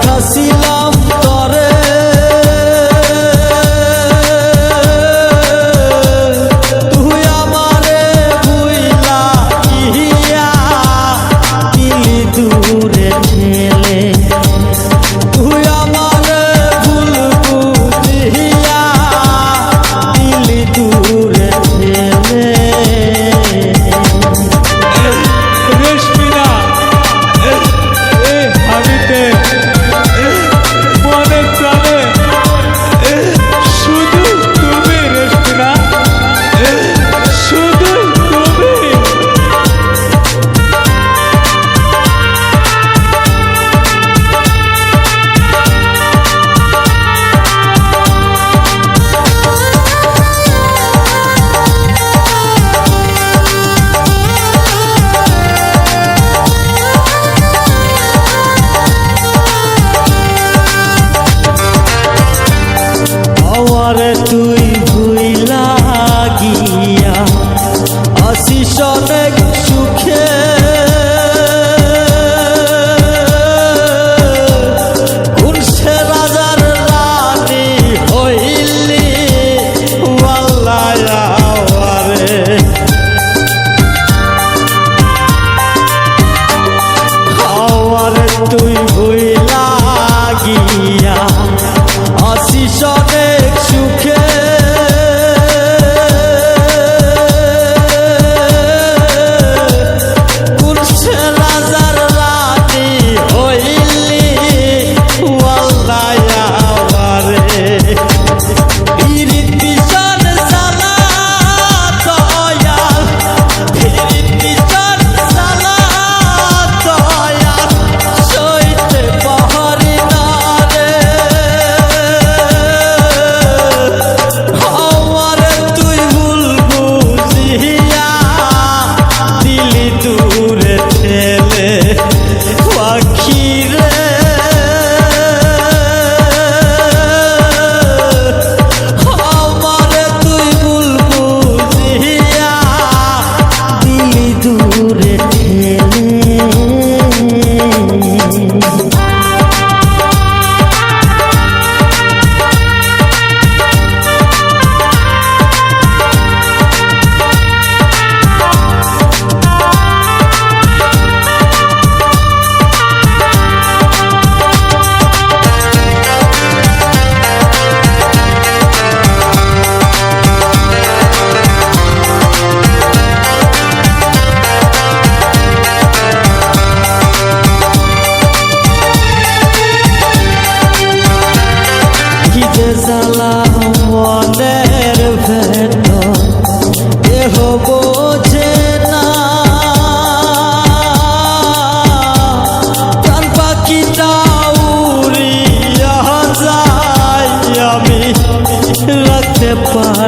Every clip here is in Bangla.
ফাঁসিলাম তরে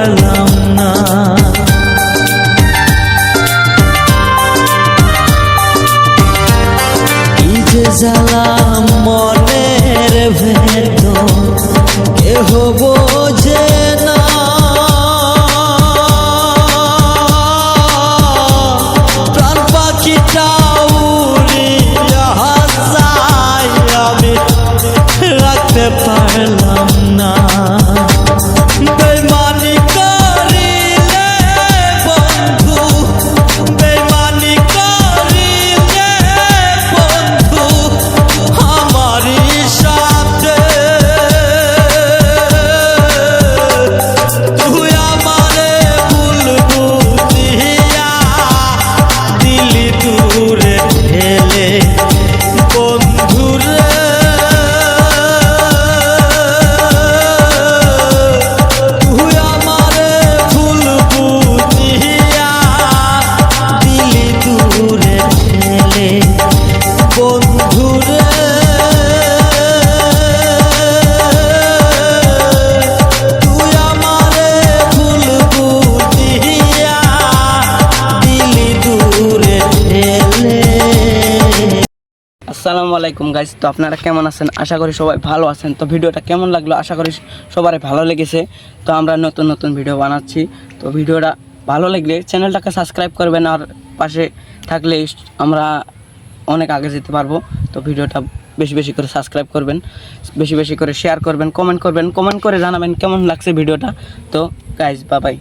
পারলাম না। কি যে জ্বালা মনের ভেতর আসসালামু আলাইকুম গাইস তো আপনারা কেমন আছেন? আশা করি সবাই ভালো আছেন। তো ভিডিওটা কেমন লাগল? আশা করি সবারই ভালো লেগেছে। তো আমরা নতুন নতুন ভিডিও বানাচ্ছি। তো ভিডিওটা ভালো লাগলে চ্যানেলটাকে সাবস্ক্রাইব করবেন আর পাশে থাকলে আমরা অনেক আগে যেতে পারব। তো ভিডিওটা বেশি বেশি করে সাবস্ক্রাইব করবেন, বেশি বেশি করে শেয়ার করবেন কমেন্ট করবেন কমেন্ট করে জানাবেন কেমন লাগছে ভিডিওটা। তো গাইজ বাবাই